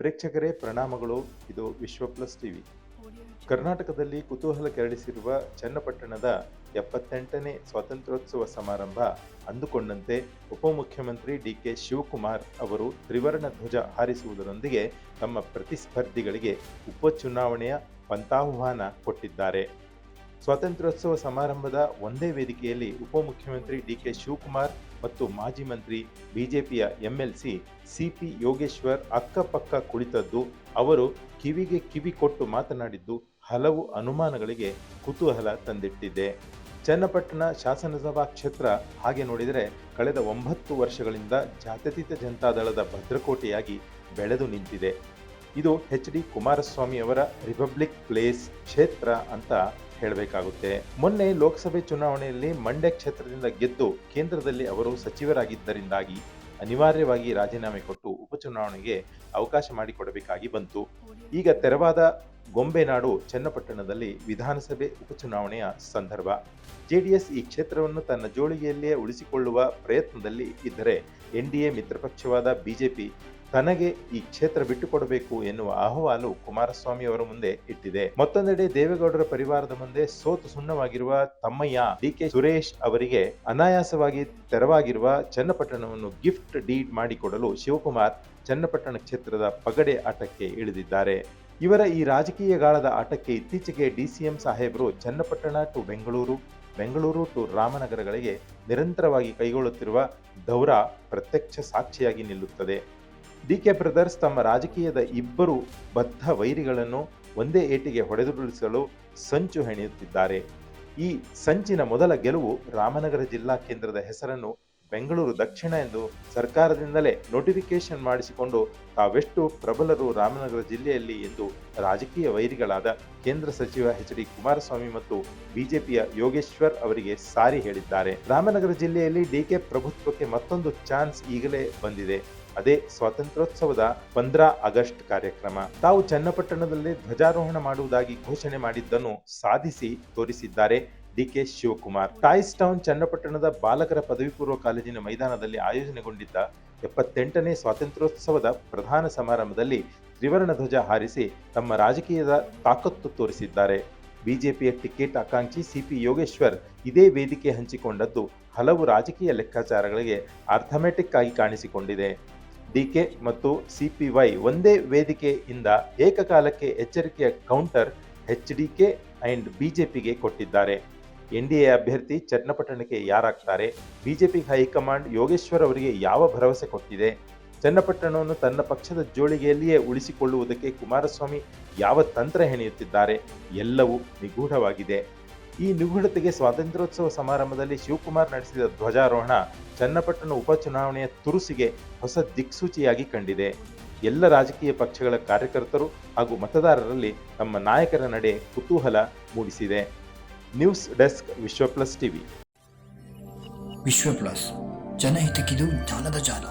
ಪ್ರೇಕ್ಷಕರೇ, ಪ್ರಣಾಮಗಳು. ಇದು ವಿಶ್ವ plus TV. ಕರ್ನಾಟಕದಲ್ಲಿ ಕುತೂಹಲ ಕೆರಳಿಸಿರುವ ಚನ್ನಪಟ್ಟಣದ ಎಪ್ಪತ್ತೆಂಟನೇ ಸ್ವಾತಂತ್ರ್ಯೋತ್ಸವ ಸಮಾರಂಭ ಅಂದುಕೊಂಡಂತೆ ಉಪಮುಖ್ಯಮಂತ್ರಿ ಡಿ ಕೆ ಶಿವಕುಮಾರ್ ಅವರು ತ್ರಿವರ್ಣ ಧ್ವಜ ಹಾರಿಸುವುದರೊಂದಿಗೆ ತಮ್ಮ ಪ್ರತಿಸ್ಪರ್ಧಿಗಳಿಗೆ ಉಪಚುನಾವಣೆಯ ಪಂಥಾಹ್ವಾನ ಕೊಟ್ಟಿದ್ದಾರೆ. ಸ್ವಾತಂತ್ರ್ಯೋತ್ಸವ ಸಮಾರಂಭದ ಒಂದೇ ವೇದಿಕೆಯಲ್ಲಿ ಉಪಮುಖ್ಯಮಂತ್ರಿ ಡಿಕೆ ಶಿವಕುಮಾರ್ ಮತ್ತು ಮಾಜಿ ಮಂತ್ರಿ ಬಿಜೆಪಿಯ ಎಂಎಲ್ಸಿ ಸಿಪಿ ಯೋಗೇಶ್ವರ್ ಅಕ್ಕಪಕ್ಕ ಕುಳಿತದ್ದು. ಅವರು ಕಿವಿಗೆ ಕಿವಿ ಕೊಟ್ಟು ಮಾತನಾಡಿದ್ದು ಹಲವು ಅನುಮಾನಗಳಿಗೆ ಕುತೂಹಲ ತಂದಿಟ್ಟಿದೆ. ಚನ್ನಪಟ್ಟಣ ಶಾಸನಸಭಾ ಕ್ಷೇತ್ರ ಹಾಗೆ ನೋಡಿದರೆ ಕಳೆದ ಒಂಬತ್ತು ವರ್ಷಗಳಿಂದ ಜಾತ್ಯತೀತ ಜನತಾದಳದ ಭದ್ರಕೋಟೆಯಾಗಿ ಬೆಳೆದು ನಿಂತಿದೆ. ಇದು ಎಚ್ ಡಿ ಕುಮಾರಸ್ವಾಮಿ ಅವರ ರಿಪಬ್ಲಿಕ್ ಪ್ಲೇಸ್ ಕ್ಷೇತ್ರ ಅಂತ ಹೇಳಬೇಕಾಗುತ್ತೆ. ಮೊನ್ನೆ ಲೋಕಸಭೆ ಚುನಾವಣೆಯಲ್ಲಿ ಮಂಡ್ಯ ಕ್ಷೇತ್ರದಿಂದ ಗೆದ್ದು ಕೇಂದ್ರದಲ್ಲಿ ಅವರು ಸಚಿವರಾಗಿದ್ದರಿಂದಾಗಿ ಅನಿವಾರ್ಯವಾಗಿ ರಾಜೀನಾಮೆ ಕೊಟ್ಟು ಉಪಚುನಾವಣೆಗೆ ಅವಕಾಶ ಮಾಡಿಕೊಡಬೇಕಾಗಿ ಬಂತು. ಈಗ ತೆರವಾದ ಗೊಂಬೆನಾಡು ಚನ್ನಪಟ್ಟಣದಲ್ಲಿ ವಿಧಾನಸಭೆ ಉಪಚುನಾವಣೆಯ ಸಂದರ್ಭ. ಜೆಡಿಎಸ್ ಈ ಕ್ಷೇತ್ರವನ್ನು ತನ್ನ ಜೋಳಿಗೆಯಲ್ಲಿಯೇ ಉಳಿಸಿಕೊಳ್ಳುವ ಪ್ರಯತ್ನದಲ್ಲಿ ಇದ್ದರೆ ಎನ್ಡಿಎ ಮಿತ್ರಪಕ್ಷವಾದ ಬಿಜೆಪಿ ತನಗೆ ಈ ಕ್ಷೇತ್ರ ಬಿಟ್ಟುಕೊಡಬೇಕು ಎನ್ನುವ ಅಹವಾಲು ಕುಮಾರಸ್ವಾಮಿ ಅವರ ಮುಂದೆ ಇಟ್ಟಿದೆ. ಮತ್ತೊಂದೆಡೆ ದೇವೇಗೌಡರ ಪರಿವಾರದ ಮುಂದೆ ಸೋತು ಸುಣ್ಣವಾಗಿರುವ ತಮ್ಮಯ್ಯ ಡಿಕೆ ಸುರೇಶ್ ಅವರಿಗೆ ಅನಾಯಾಸವಾಗಿ ತೆರವಾಗಿರುವ ಚನ್ನಪಟ್ಟಣವನ್ನು ಗಿಫ್ಟ್ ಡೀಡ್ ಮಾಡಿಕೊಡಲು ಶಿವಕುಮಾರ್ ಚನ್ನಪಟ್ಟಣ ಕ್ಷೇತ್ರದ ಪಗಡೆ ಆಟಕ್ಕೆ ಇಳಿದಿದ್ದಾರೆ. ಇವರ ಈ ರಾಜಕೀಯ ಗಾಳದ ಆಟಕ್ಕೆ ಇತ್ತೀಚೆಗೆ ಡಿಸಿಎಂ ಸಾಹೇಬರು ಚನ್ನಪಟ್ಟಣ ಟು ಬೆಂಗಳೂರು ಬೆಂಗಳೂರು ಟು ರಾಮನಗರಗಳಿಗೆ ನಿರಂತರವಾಗಿ ಕೈಗೊಳ್ಳುತ್ತಿರುವ ದೌರ ಪ್ರತ್ಯಕ್ಷ ಸಾಕ್ಷಿಯಾಗಿ ನಿಲ್ಲುತ್ತದೆ. ಡಿ ಕೆ ಬ್ರದರ್ಸ್ ತಮ್ಮ ರಾಜಕೀಯದ ಇಬ್ಬರು ಬದ್ಧ ವೈರಿಗಳನ್ನು ಒಂದೇ ಏಟಿಗೆ ಹೊಡೆದುರುಳಿಸಲು ಸಂಚು ಹೆಣೆಯುತ್ತಿದ್ದಾರೆ. ಈ ಸಂಚಿನ ಮೊದಲ ಗೆಲುವು ರಾಮನಗರ ಜಿಲ್ಲಾ ಕೇಂದ್ರದ ಹೆಸರನ್ನು ಬೆಂಗಳೂರು ದಕ್ಷಿಣ ಎಂದು ಸರ್ಕಾರದಿಂದಲೇ ನೋಟಿಫಿಕೇಶನ್ ಮಾಡಿಸಿಕೊಂಡು ತಾವೆಷ್ಟು ಪ್ರಬಲರು ರಾಮನಗರ ಜಿಲ್ಲೆಯಲ್ಲಿ ಎಂದು ರಾಜಕೀಯ ವೈರಿಗಳಾದ ಕೇಂದ್ರ ಸಚಿವ ಎಚ್ ಡಿ ಕುಮಾರಸ್ವಾಮಿ ಮತ್ತು ಬಿಜೆಪಿಯ ಯೋಗೇಶ್ವರ್ ಅವರಿಗೆ ಸಾರಿ ಹೇಳಿದ್ದಾರೆ. ರಾಮನಗರ ಜಿಲ್ಲೆಯಲ್ಲಿ ಡಿಕೆ ಪ್ರಭುತ್ವಕ್ಕೆ ಮತ್ತೊಂದು ಚಾನ್ಸ್ ಈಗಲೇ ಬಂದಿದೆ. ಅದೇ ಸ್ವಾತಂತ್ರ್ಯೋತ್ಸವದ ಪಂದ್ರ ಆಗಸ್ಟ್ ಕಾರ್ಯಕ್ರಮ. ತಾವು ಚನ್ನಪಟ್ಟಣದಲ್ಲಿ ಧ್ವಜಾರೋಹಣ ಮಾಡುವುದಾಗಿ ಘೋಷಣೆ ಮಾಡಿದ್ದನ್ನು ಸಾಧಿಸಿ ತೋರಿಸಿದ್ದಾರೆ. ಡಿಕೆ ಶಿವಕುಮಾರ್. ಟಾಯ್ಸ್ ಟೌನ್ ಚನ್ನಪಟ್ಟಣದ ಬಾಲಕರ ಪದವಿ ಪೂರ್ವ ಕಾಲೇಜಿನ ಮೈದಾನದಲ್ಲಿ ಆಯೋಜನೆಗೊಂಡಿದ್ದ ಎಪ್ಪತ್ತೆಂಟನೇ ಸ್ವಾತಂತ್ರ್ಯೋತ್ಸವದ ಪ್ರಧಾನ ಸಮಾರಂಭದಲ್ಲಿ ತ್ರಿವರ್ಣ ಧ್ವಜ ಹಾರಿಸಿ ತಮ್ಮ ರಾಜಕೀಯದ ತಾಕತ್ತು ತೋರಿಸಿದ್ದಾರೆ. ಬಿಜೆಪಿಯ ಟಿಕೆಟ್ ಆಕಾಂಕ್ಷಿ ಸಿಪಿ ಯೋಗೇಶ್ವರ್ ಇದೇ ವೇದಿಕೆ ಹಂಚಿಕೊಂಡದ್ದು ಹಲವು ರಾಜಕೀಯ ಲೆಕ್ಕಾಚಾರಗಳಿಗೆ ಅರ್ಥಮೆಟಿಕ್ ಆಗಿ ಕಾಣಿಸಿಕೊಂಡಿದೆ. ಡಿಕೆ ಮತ್ತು ಸಿಪಿವೈ ಒಂದೇ ವೇದಿಕೆಯಿಂದ ಏಕಕಾಲಕ್ಕೆ ಎಚ್ಚರಿಕೆಯ ಕೌಂಟರ್ ಎಚ್ ಡಿಕೆ ಅಂಡ್ ಬಿಜೆಪಿಗೆ ಕೊಟ್ಟಿದ್ದಾರೆ. ಎನ್ಡಿಎ ಅಭ್ಯರ್ಥಿ ಚನ್ನಪಟ್ಟಣಕ್ಕೆ ಯಾರಾಗ್ತಾರೆ? ಬಿಜೆಪಿ ಹೈಕಮಾಂಡ್ ಯೋಗೇಶ್ವರ್ ಅವರಿಗೆ ಯಾವ ಭರವಸೆ ಕೊಟ್ಟಿದೆ? ಚನ್ನಪಟ್ಟಣವನ್ನು ತನ್ನ ಪಕ್ಷದ ಜೋಳಿಗೆಯಲ್ಲಿಯೇ ಉಳಿಸಿಕೊಳ್ಳುವುದಕ್ಕೆ ಕುಮಾರಸ್ವಾಮಿ ಯಾವ ತಂತ್ರ ಹೆಣೆಯುತ್ತಿದ್ದಾರೆ? ಎಲ್ಲವೂ ನಿಗೂಢವಾಗಿದೆ. ಈ ನಿಗೂಢತೆಗೆ ಸ್ವಾತಂತ್ರ್ಯೋತ್ಸವ ಸಮಾರಂಭದಲ್ಲಿ ಶಿವಕುಮಾರ್ ನಡೆಸಿದ ಧ್ವಜಾರೋಹಣ ಚನ್ನಪಟ್ಟಣ ಉಪಚುನಾವಣೆಯ ತುರುಸಿಗೆ ಹೊಸ ದಿಕ್ಸೂಚಿಯಾಗಿ ಕಂಡಿದೆ. ಎಲ್ಲ ರಾಜಕೀಯ ಪಕ್ಷಗಳ ಕಾರ್ಯಕರ್ತರು ಹಾಗೂ ಮತದಾರರಲ್ಲಿ ತಮ್ಮ ನಾಯಕರ ನಡೆ ಕುತೂಹಲ ಮೂಡಿಸಿದೆ. News desk Vishwa plus TV Vishwa plus ಜನಹಿತಕ್ಕಿದು ಜ್ಞಾನದ ಜಾಲ